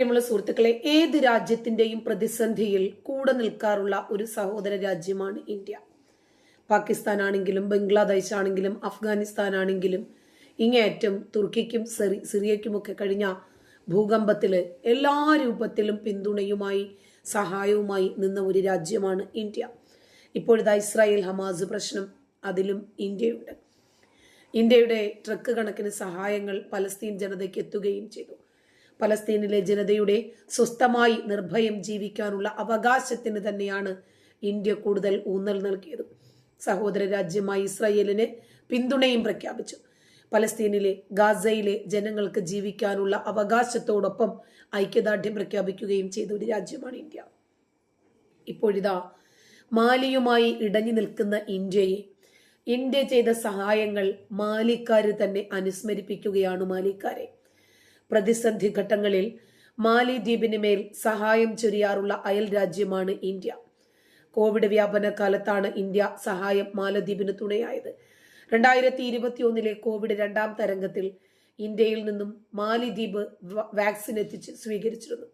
പ്രിയമുള്ള സുഹൃത്തുക്കളെ ഏത് രാജ്യത്തിന്റെയും പ്രതിസന്ധിയിൽ കൂടെ നിൽക്കാറുള്ള ഒരു സഹോദര രാജ്യമാണ് ഇന്ത്യ. പാകിസ്ഥാൻ ആണെങ്കിലും ബംഗ്ലാദേശ് ആണെങ്കിലും അഫ്ഗാനിസ്ഥാൻ ആണെങ്കിലും ഇങ്ങേയറ്റം തുർക്കിക്കും സിറി സിറിയയ്ക്കുമൊക്കെ കഴിഞ്ഞ ഭൂകമ്പത്തിൽ എല്ലാ രൂപത്തിലും പിന്തുണയുമായി സഹായവുമായി നിന്ന ഒരു രാജ്യമാണ് ഇന്ത്യ. ഇപ്പോഴത്തെ ഇസ്രായേൽ ഹമാസ് പ്രശ്നം അതിലും ഇന്ത്യയുണ്ട്. ഇന്ത്യയുടെ ട്രക്ക് കണക്കിന് സഹായങ്ങൾ പലസ്തീൻ ജനതയ്ക്ക് എത്തുകയും ചെയ്തു. പലസ്തീനിലെ ജനതയുടെ സ്വസ്ഥമായി നിർഭയം ജീവിക്കാനുള്ള അവകാശത്തിന് തന്നെയാണ് ഇന്ത്യ കൂടുതൽ ഊന്നൽ നൽകിയത്. സഹോദര രാജ്യമായ ഇസ്രയേലിന് പിന്തുണയും പ്രഖ്യാപിച്ചു. പലസ്തീനിലെ ഗാസയിലെ ജനങ്ങൾക്ക് ജീവിക്കാനുള്ള അവകാശത്തോടൊപ്പം ഐക്യദാർഢ്യം പ്രഖ്യാപിക്കുകയും ചെയ്ത ഒരു രാജ്യമാണ് ഇന്ത്യ. ഇപ്പോഴിതാ മാലിയുമായി ഇടഞ്ഞു നിൽക്കുന്ന ഇന്ത്യയെ ഇന്ത്യ ചെയ്ത സഹായങ്ങൾ മാലിക്കാർ തന്നെ അനുസ്മരിപ്പിക്കുകയാണ് മാലിക്കാരെ. പ്രതിസന്ധി ഘട്ടങ്ങളിൽ മാലിദ്വീപിന് മേൽ സഹായം ചൊരിയാറുള്ള അയൽ രാജ്യമാണ് ഇന്ത്യ. കോവിഡ് വ്യാപന കാലത്താണ് ഇന്ത്യ സഹായം മാലദ്വീപിന് തുണയായത്. രണ്ടായിരത്തി ഇരുപത്തി ഒന്നിലെ കോവിഡ് രണ്ടാം തരംഗത്തിൽ ഇന്ത്യയിൽ നിന്നും മാലിദ്വീപ് വാക്സിൻ എത്തിച്ച് സ്വീകരിച്ചിരുന്നു.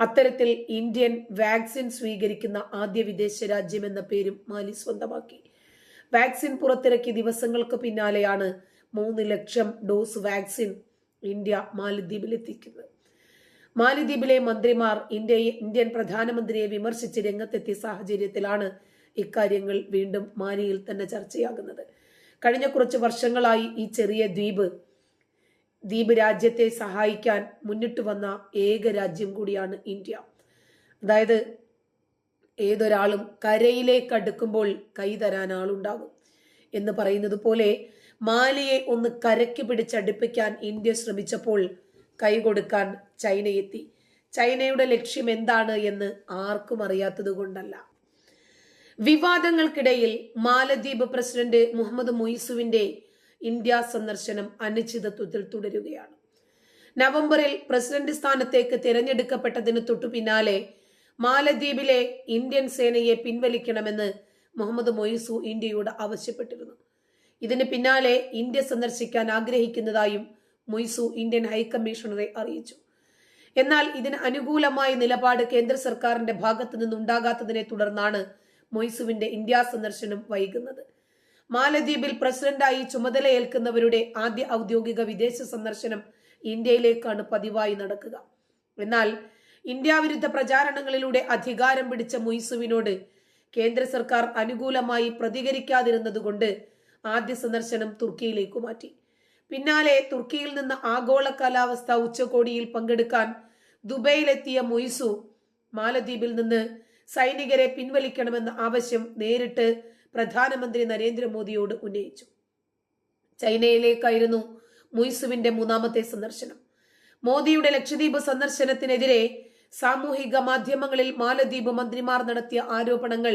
അത്തരത്തിൽ ഇന്ത്യൻ വാക്സിൻ സ്വീകരിക്കുന്ന ആദ്യ വിദേശ രാജ്യം എന്ന പേരും മാലി സ്വന്തമാക്കി. വാക്സിൻ പുറത്തിറക്കിയ ദിവസങ്ങൾക്ക് പിന്നാലെയാണ് മൂന്ന് ലക്ഷം ഡോസ് വാക്സിൻ ഇന്ത്യ മാലിദ്വീപിൽ എത്തിക്കുന്നത് മാലിദ്വീപിലെ മന്ത്രിമാർ ഇന്ത്യയെ ഇന്ത്യൻ പ്രധാനമന്ത്രിയെ വിമർശിച്ച് രംഗത്തെത്തിയ സാഹചര്യത്തിലാണ് ഇക്കാര്യങ്ങൾ വീണ്ടും മാലിയിൽ തന്നെ ചർച്ചയാകുന്നത്. കഴിഞ്ഞ കുറച്ച് വർഷങ്ങളായി ഈ ചെറിയ ദ്വീപ് ദ്വീപ് രാജ്യത്തെ സഹായിക്കാൻ മുന്നിട്ട് വന്ന ഏക രാജ്യം കൂടിയാണ് ഇന്ത്യ. അതായത് ഏതൊരാളും കരയിലേക്ക് അടുക്കുമ്പോൾ കൈ തരാൻ ആളുണ്ടാകും എന്ന് പറയുന്നത് പോലെ മാലിയെ ഒന്ന് കരക്കി പിടിച്ചടുപ്പിക്കാൻ ഇന്ത്യ ശ്രമിച്ചപ്പോൾ കൈകൊടുക്കാൻ ചൈന എത്തി ചൈനയുടെ ലക്ഷ്യം എന്താണ് എന്ന് ആർക്കും അറിയാത്തതുകൊണ്ടല്ല വിവാദങ്ങൾക്കിടയിൽ മാലദ്വീപ് പ്രസിഡന്റ് മുഹമ്മദ് മൊയ്സുവിന്റെ ഇന്ത്യ സന്ദർശനം അനിശ്ചിതത്വത്തിൽ തുടരുകയാണ്. നവംബറിൽ പ്രസിഡന്റ് സ്ഥാനത്തേക്ക് തിരഞ്ഞെടുക്കപ്പെട്ടതിന് തൊട്ടു പിന്നാലെ മാലദ്വീപിലെ ഇന്ത്യൻ സേനയെ പിൻവലിക്കണമെന്ന് മുഹമ്മദ് മൊയ്സു ഇന്ത്യയോട് ആവശ്യപ്പെട്ടിരുന്നു. ഇതിന് പിന്നാലെ ഇന്ത്യ സന്ദർശിക്കാൻ ആഗ്രഹിക്കുന്നതായും മൊയ്സു ഇന്ത്യൻ ഹൈക്കമ്മീഷണറെ അറിയിച്ചു. എന്നാൽ ഇതിന് അനുകൂലമായ നിലപാട് കേന്ദ്ര സർക്കാരിന്റെ ഭാഗത്തു നിന്നുണ്ടാകാത്തതിനെ തുടർന്നാണ് മൊയ്സുവിന്റെ ഇന്ത്യ സന്ദർശനം വൈകുന്നത്. മാലദ്വീപിൽ പ്രസിഡന്റായി ചുമതലയേൽക്കുന്നവരുടെ ആദ്യ ഔദ്യോഗിക വിദേശ സന്ദർശനം ഇന്ത്യയിലേക്കാണ് പതിവായി നടക്കുക. എന്നാൽ ഇന്ത്യ വിരുദ്ധ പ്രചാരണങ്ങളിലൂടെ അധികാരം പിടിച്ച മൊയ്സുവിനോട് കേന്ദ്ര സർക്കാർ അനുകൂലമായി പ്രതികരിക്കാതിരുന്നതുകൊണ്ട് ആദ്യ സന്ദർശനം തുർക്കിയിലേക്ക് മാറ്റി. പിന്നാലെ തുർക്കിയിൽ നിന്ന് ആഗോള കാലാവസ്ഥ ഉച്ചകോടിയിൽ പങ്കെടുക്കാൻ ദുബൈയിലെത്തിയ മൊയ്സു മാലദ്വീപിൽ നിന്ന് സൈനികരെ പിൻവലിക്കണമെന്ന ആവശ്യം നേരിട്ട് പ്രധാനമന്ത്രി നരേന്ദ്രമോദിയോട് ഉന്നയിച്ചു. ചൈനയിലേക്കായിരുന്നു മുയ്സുവിന്റെ മൂന്നാമത്തെ സന്ദർശനം. മോദിയുടെ ലക്ഷദ്വീപ് സന്ദർശനത്തിനെതിരെ സാമൂഹിക മാധ്യമങ്ങളിൽ മാലദ്വീപ് മന്ത്രിമാർ നടത്തിയ ആരോപണങ്ങൾ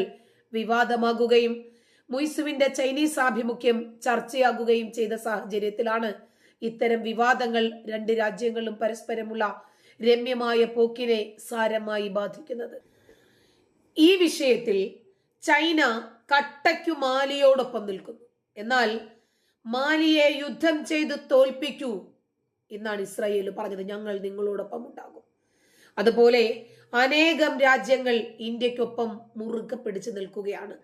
വിവാദമാകുകയും മുയ്സുവിന്റെ ചൈനീസ് ആഭിമുഖ്യം ചർച്ചയാകുകയും ചെയ്ത സാഹചര്യത്തിലാണ് ഇത്തരം വിവാദങ്ങൾ രണ്ട് രാജ്യങ്ങളും പരസ്പരമുള്ള രമ്യമായ പോക്കിനെ സാരമായി ബാധിക്കുന്നത്. ഈ വിഷയത്തിൽ ചൈന കട്ടയ്ക്കു മാലിയോടൊപ്പം നിൽക്കുന്നു. എന്നാൽ മാലിയെ യുദ്ധം ചെയ്ത് തോൽപ്പിക്കൂ എന്നാണ് ഇസ്രായേൽ പറഞ്ഞത്. ഞങ്ങൾ നിങ്ങളോടൊപ്പം ഉണ്ടാകും. അതുപോലെ അനേകം രാജ്യങ്ങൾ ഇന്ത്യക്കൊപ്പം മുറുകെ പിടിച്ചു നിൽക്കുകയാണ്.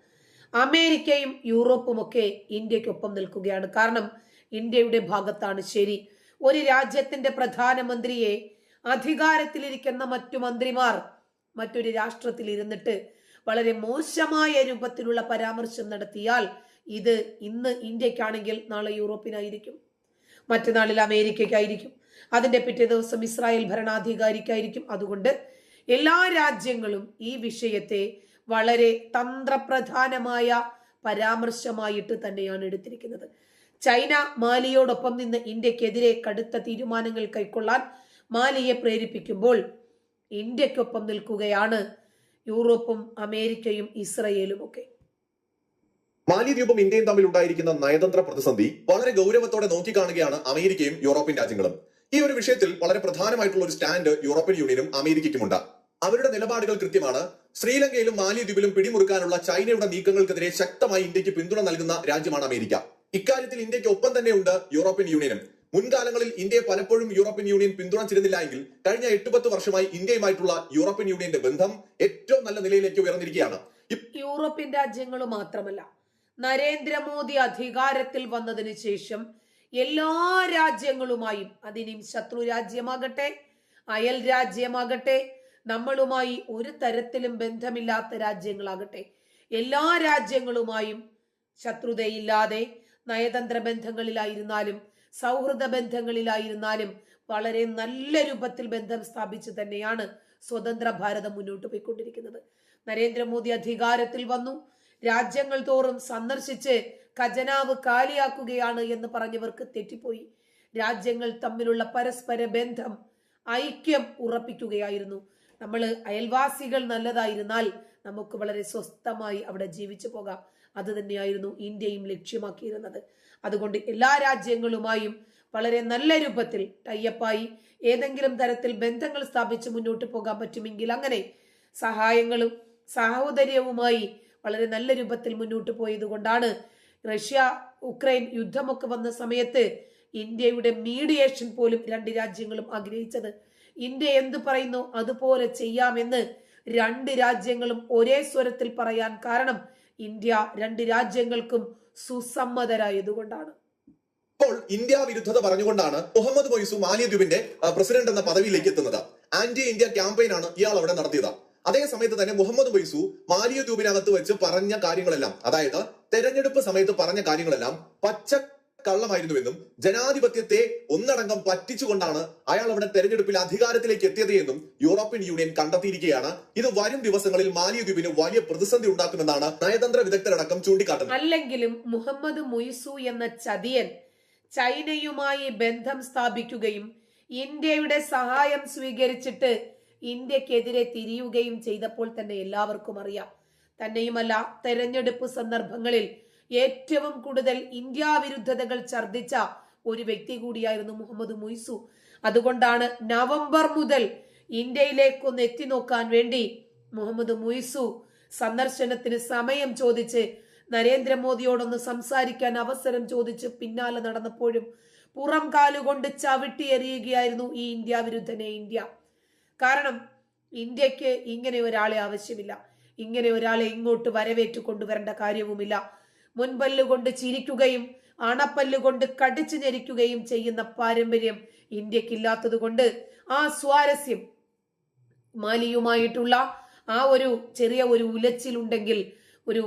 അമേരിക്കയും യൂറോപ്പും ഒക്കെ ഇന്ത്യക്കൊപ്പം നിൽക്കുകയാണ്. കാരണം ഇന്ത്യയുടെ ഭാഗത്താണ് ശരി. ഒരു രാജ്യത്തിന്റെ പ്രധാനമന്ത്രിയെ അധികാരത്തിലിരിക്കുന്ന മറ്റു മന്ത്രിമാർ മറ്റൊരു രാഷ്ട്രത്തിൽ ഇരുന്നിട്ട് വളരെ മോശമായ രൂപത്തിലുള്ള പരാമർശം നടത്തിയാൽ ഇത് ഇന്ന് ഇന്ത്യക്കാണെങ്കിൽ നാളെ യൂറോപ്പിനായിരിക്കും. മറ്റന്നാളിൽ അമേരിക്കയ്ക്കായിരിക്കും. അതിന്റെ പിറ്റേ ദിവസം ഇസ്രായേൽ ഭരണാധികാരിക്കായിരിക്കും. അതുകൊണ്ട് എല്ലാ രാജ്യങ്ങളും ഈ വിഷയത്തെ വളരെ തന്ത്രപ്രധാനമായ പരാമർശമായിട്ട് തന്നെയാണ് എടുത്തിരിക്കുന്നത്. ചൈന മാലിയോടൊപ്പം നിന്ന് ഇന്ത്യക്കെതിരെ കടുത്ത തീരുമാനങ്ങൾ കൈക്കൊള്ളാൻ മാലിയെ പ്രേരിപ്പിക്കുമ്പോൾ ഇന്ത്യക്കൊപ്പം നിൽക്കുകയാണ് യൂറോപ്പും അമേരിക്കയും ഇസ്രയേലും ഒക്കെ മാലിദ്വീപും ഇന്ത്യയും തമ്മിൽ ഉണ്ടായിരിക്കുന്ന നയതന്ത്ര പ്രതിസന്ധി വളരെ ഗൗരവത്തോടെ നോക്കിക്കാണുകയാണ് അമേരിക്കയും യൂറോപ്യൻ രാജ്യങ്ങളും. ഈ ഒരു വിഷയത്തിൽ വളരെ പ്രധാനമായിട്ടുള്ള ഒരു സ്റ്റാൻഡ് യൂറോപ്യൻ യൂണിയനും അമേരിക്കയ്ക്കുമുണ്ട്. അവരുടെ നിലപാടുകൾ കൃത്യമാണ്. ശ്രീലങ്കയിലും മാലിദ്വീപിലും പിടിമുറുക്കാനുള്ള ചൈനയുടെ നീക്കങ്ങൾക്കെതിരെ ശക്തമായി ഇന്ത്യയ്ക്ക് പിന്തുണ നൽകുന്ന രാജ്യമാണ് അമേരിക്ക. ഇക്കാര്യത്തിൽ ഇന്ത്യയ്ക്ക് ഒപ്പം തന്നെയുണ്ട് യൂറോപ്യൻ യൂണിയനും. മുൻകാലങ്ങളിൽ ഇന്ത്യയെ പലപ്പോഴും യൂറോപ്യൻ യൂണിയൻ പിന്തുണച്ചിരുന്നില്ല എങ്കിൽ കഴിഞ്ഞ എട്ട് പത്ത് വർഷമായി ഇന്ത്യയുമായിട്ടുള്ള യൂറോപ്യൻ യൂണിയന്റെ ബന്ധം ഏറ്റവും നല്ല നിലയിലേക്ക് ഉയർന്നിരിക്കുകയാണ്. യൂറോപ്യൻ രാജ്യങ്ങൾ മാത്രമല്ല നരേന്ദ്രമോദി അധികാരത്തിൽ വന്നതിന് ശേഷം എല്ലാ രാജ്യങ്ങളുമായും അതിനും ശത്രു രാജ്യമാകട്ടെ അയൽ രാജ്യമാകട്ടെ നമ്മളുമായി ഒരു തരത്തിലും ബന്ധമില്ലാത്ത രാജ്യങ്ങളാകട്ടെ. എല്ലാ രാജ്യങ്ങളുമായും ശത്രുതയില്ലാതെ നയതന്ത്ര ബന്ധങ്ങളിലായിരുന്നാലും സൗഹൃദ ബന്ധങ്ങളിലായിരുന്നാലും വളരെ നല്ല രൂപത്തിൽ ബന്ധം സ്ഥാപിച്ചു തന്നെയാണ് സ്വതന്ത്ര ഭാരതം മുന്നോട്ട് പോയിക്കൊണ്ടിരിക്കുന്നത്. നരേന്ദ്രമോദി അധികാരത്തിൽ വന്നു. രാജ്യങ്ങൾ തോറും സന്ദർശിച്ച് ഖജനാവ് കാലിയാക്കുകയാണ് എന്ന് പറഞ്ഞവർക്ക് തെറ്റിപ്പോയി. രാജ്യങ്ങൾ തമ്മിലുള്ള പരസ്പര ബന്ധം ഐക്യം ഉറപ്പിക്കുകയായിരുന്നു. നമ്മൾ അയൽവാസികൾ നല്ലതായിരുന്നാൽ നമുക്ക് വളരെ സ്വസ്ഥമായി അവിടെ ജീവിച്ചു പോകാം. അത് തന്നെയായിരുന്നു ഇന്ത്യയും ലക്ഷ്യമാക്കിയിരുന്നത്. അതുകൊണ്ട് എല്ലാ രാജ്യങ്ങളുമായും വളരെ നല്ല രൂപത്തിൽ ടൈയപ്പായി ഏതെങ്കിലും തരത്തിൽ ബന്ധങ്ങൾ സ്ഥാപിച്ച് മുന്നോട്ട് പോകാൻ പറ്റുമെങ്കിൽ അങ്ങനെ സഹായങ്ങളും സാഹോദര്യവുമായി വളരെ നല്ല രൂപത്തിൽ മുന്നോട്ട് പോയത് കൊണ്ടാണ് റഷ്യ ഉക്രൈൻ യുദ്ധമൊക്കെ വന്ന സമയത്ത് ഇന്ത്യയുടെ മീഡിയേഷൻ പോലും രണ്ട് രാജ്യങ്ങളും ആഗ്രഹിച്ചത്. ഇന്ത്യ എന്ത് പറയുന്നു അതുപോലെ ചെയ്യാമെന്ന് രണ്ട് രാജ്യങ്ങളും ഒരേ സ്വരത്തിൽ പറയാൻ കാരണം ഇന്ത്യ രണ്ട് രാജ്യങ്ങൾക്കും സുസമ്മതരായതുകൊണ്ടാണ്. ഇപ്പോൾ ഇന്ത്യ വിരുദ്ധത പറഞ്ഞുകൊണ്ടാണ് മുഹമ്മദ് മൊയ്സു മാലിദ്വീപിന്റെ പ്രസിഡന്റ് എന്ന പദവിയിലേക്ക് എത്തുന്നത്. ആന്റി ഇന്ത്യ ക്യാമ്പയിൻ ആണ് ഇയാൾ അവിടെ നടത്തിയത്. അതേ സമയത്ത് തന്നെ മുഹമ്മദ് മൊയ്സു മാലിദ്വീപിനകത്ത് വെച്ച് പറഞ്ഞ കാര്യങ്ങളെല്ലാം അതായത് തെരഞ്ഞെടുപ്പ് സമയത്ത് പറഞ്ഞ കാര്യങ്ങളെല്ലാം പച്ച കള്ളമായിരുന്നുവെന്നും ജനാധിപത്യത്തെ ഒന്നടങ്കം പറ്റിച്ചുകൊണ്ടാണ് അയാൾ അവിടെ തെരഞ്ഞെടുപ്പിൽ അധികാരത്തിലേക്ക് എത്തിയത് എന്നും യൂറോപ്യൻ യൂണിയൻ കണ്ടെത്തിയിരിക്കുകയാണ്. ഇത് വരും ദിവസങ്ങളിൽ മാലിദ്വീപിന് വലിയ പ്രതിസന്ധി ഉണ്ടാക്കുമെന്നാണ് നയതന്ത്ര വിദഗ്ധരടക്കം ചൂണ്ടിക്കാട്ടുന്നത്. അല്ലെങ്കിലും മുഹമ്മദ് മുയിസു എന്ന ചതിയൻ ചൈനയുമായി ബന്ധം സ്ഥാപിക്കുകയും ഇന്ത്യയുടെ സഹായം സ്വീകരിച്ചിട്ട് ഇന്ത്യക്കെതിരെ തിരിയുകയും ചെയ്തപ്പോൾ തന്നെ എല്ലാവർക്കും അറിയാം. തന്നെയുമല്ല തെരഞ്ഞെടുപ്പ് സന്ദർഭങ്ങളിൽ ഏറ്റവും കൂടുതൽ ഇന്ത്യ വിരുദ്ധതകൾ ഛർദിച്ച ഒരു വ്യക്തി കൂടിയായിരുന്നു മുഹമ്മദ് മുയ്സു. അതുകൊണ്ടാണ് നവംബർ മുതൽ ഇന്ത്യയിലേക്കൊന്ന് എത്തി നോക്കാൻ വേണ്ടി മുഹമ്മദ് മുയ്സു സന്ദർശനത്തിന് സമയം ചോദിച്ച് നരേന്ദ്രമോദിയോടൊന്ന് സംസാരിക്കാൻ അവസരം ചോദിച്ച് പിന്നാലെ നടന്നപ്പോഴും പുറം കാലുകൊണ്ട് ചവിട്ടി എറിയുകയായിരുന്നു ഈ ഇന്ത്യ വിരുദ്ധനെ ഇന്ത്യ. കാരണം ഇന്ത്യയ്ക്ക് ഇങ്ങനെ ഒരാളെ ആവശ്യമില്ല. ഇങ്ങനെ ഒരാളെ ഇങ്ങോട്ട് വരവേറ്റു കൊണ്ടുവരേണ്ട കാര്യവുമില്ല. മുൻപല്ല് കൊണ്ട് ചിരിക്കുകയും അണപ്പല്ലുകൊണ്ട് കടിച്ചു ഞെരിക്കുകയും ചെയ്യുന്ന പാരമ്പര്യം ഇന്ത്യക്കില്ലാത്തത് കൊണ്ട് ആ സ്വാരസ്യം മാലിയുമായിട്ടുള്ള ആ ഒരു ചെറിയ ഒരു ഉലച്ചിലുണ്ടെങ്കിൽ ഒരു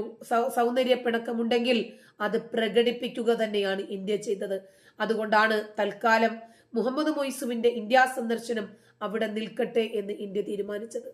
സൗന്ദര്യ പിണക്കമുണ്ടെങ്കിൽ അത് പ്രകടിപ്പിക്കുക തന്നെയാണ് ഇന്ത്യ ചെയ്തത് അതുകൊണ്ടാണ് തൽക്കാലം മുഹമ്മദ് മൊയ്സുവിന്റെ ഇന്ത്യ സന്ദർശനം അവിടെ നിൽക്കട്ടെ എന്ന് ഇന്ത്യ തീരുമാനിച്ചത്.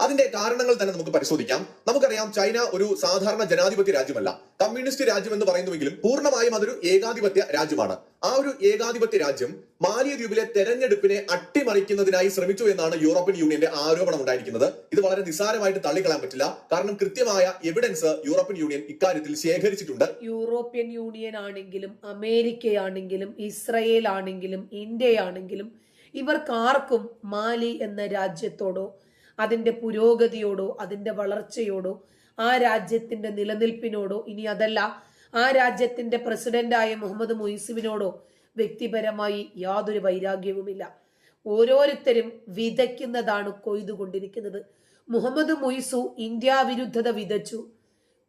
അതിന്റെ കാരണങ്ങൾ തന്നെ നമുക്ക് പരിശോധിക്കാം. നമുക്കറിയാം ചൈന ഒരു സാധാരണ ജനാധിപത്യ രാജ്യമല്ല. കമ്മ്യൂണിസ്റ്റ് രാജ്യം എന്ന് പറയുന്നുവെങ്കിലും പൂർണമായും അതൊരു ഏകാധിപത്യ രാജ്യമാണ്. ആ ഒരു ഏകാധിപത്യ രാജ്യം മാലിദ്വീപിലെ തെരഞ്ഞെടുപ്പിനെ അട്ടിമറിക്കുന്നതിനായി ശ്രമിച്ചു എന്നാണ് യൂറോപ്യൻ യൂണിയന്റെ ആരോപണം ഉണ്ടായിരിക്കുന്നത്. ഇത് വളരെ നിസ്സാരമായിട്ട് തള്ളിക്കളയാൻ പറ്റില്ല. കാരണം കൃത്യമായ എവിഡൻസ് യൂറോപ്യൻ യൂണിയൻ ഇക്കാര്യത്തിൽ ശേഖരിച്ചിട്ടുണ്ട്. യൂറോപ്യൻ യൂണിയൻ ആണെങ്കിലും അമേരിക്കയാണെങ്കിലും ഇസ്രയേൽ ആണെങ്കിലും ഇന്ത്യയാണെങ്കിലും ഇവർക്കാർക്കും മാലി എന്ന രാജ്യത്തോടോ അതിന്റെ പുരോഗതിയോടോ അതിന്റെ വളർച്ചയോടോ ആ രാജ്യത്തിന്റെ നിലനിൽപ്പിനോടോ ഇനി അതല്ല ആ രാജ്യത്തിന്റെ പ്രസിഡന്റായ മുഹമ്മദ് മൊയ്സുവിനോടോ വ്യക്തിപരമായി യാതൊരു വൈരാഗ്യവുമില്ല. ഓരോരുത്തരും വിതയ്ക്കുന്നതാണ് കൊയ്തുകൊണ്ടിരിക്കുന്നത് മുഹമ്മദ് മൊയ്സു ഇന്ത്യ വിരുദ്ധത വിതച്ചു.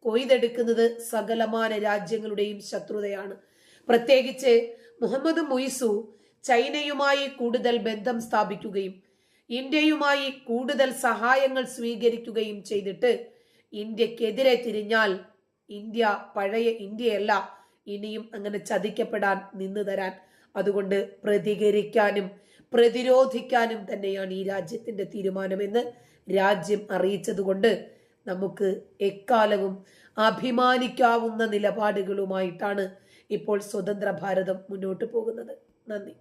കൊയ്തെടുക്കുന്നത് സകലമാന രാജ്യങ്ങളുടെയും ശത്രുതയാണ്. പ്രത്യേകിച്ച് മുഹമ്മദ് മൊയ്സു ചൈനയുമായി കൂടുതൽ ബന്ധം സ്ഥാപിക്കുകയും ഇന്ത്യയുമായി കൂടുതൽ സഹായങ്ങൾ സ്വീകരിക്കുകയും ചെയ്തിട്ട് ഇന്ത്യക്കെതിരെ തിരിഞ്ഞാൽ ഇന്ത്യ പഴയ ഇന്ത്യയല്ല. ഇനിയും അങ്ങനെ ചതിക്കപ്പെടാൻ നിന്നു തരാൻ അതുകൊണ്ട് പ്രതികരിക്കാനും പ്രതിരോധിക്കാനും തന്നെയാണ് ഈ രാജ്യത്തിന്റെ തീരുമാനമെന്ന് രാജ്യം അറിയിച്ചതുകൊണ്ട് നമുക്ക് എക്കാലവും അഭിമാനിക്കാവുന്ന നിലപാടുകളുമായിട്ടാണ് ഇപ്പോൾ സ്വതന്ത്ര ഭാരതം മുന്നോട്ട് പോകുന്നത്. നന്ദി.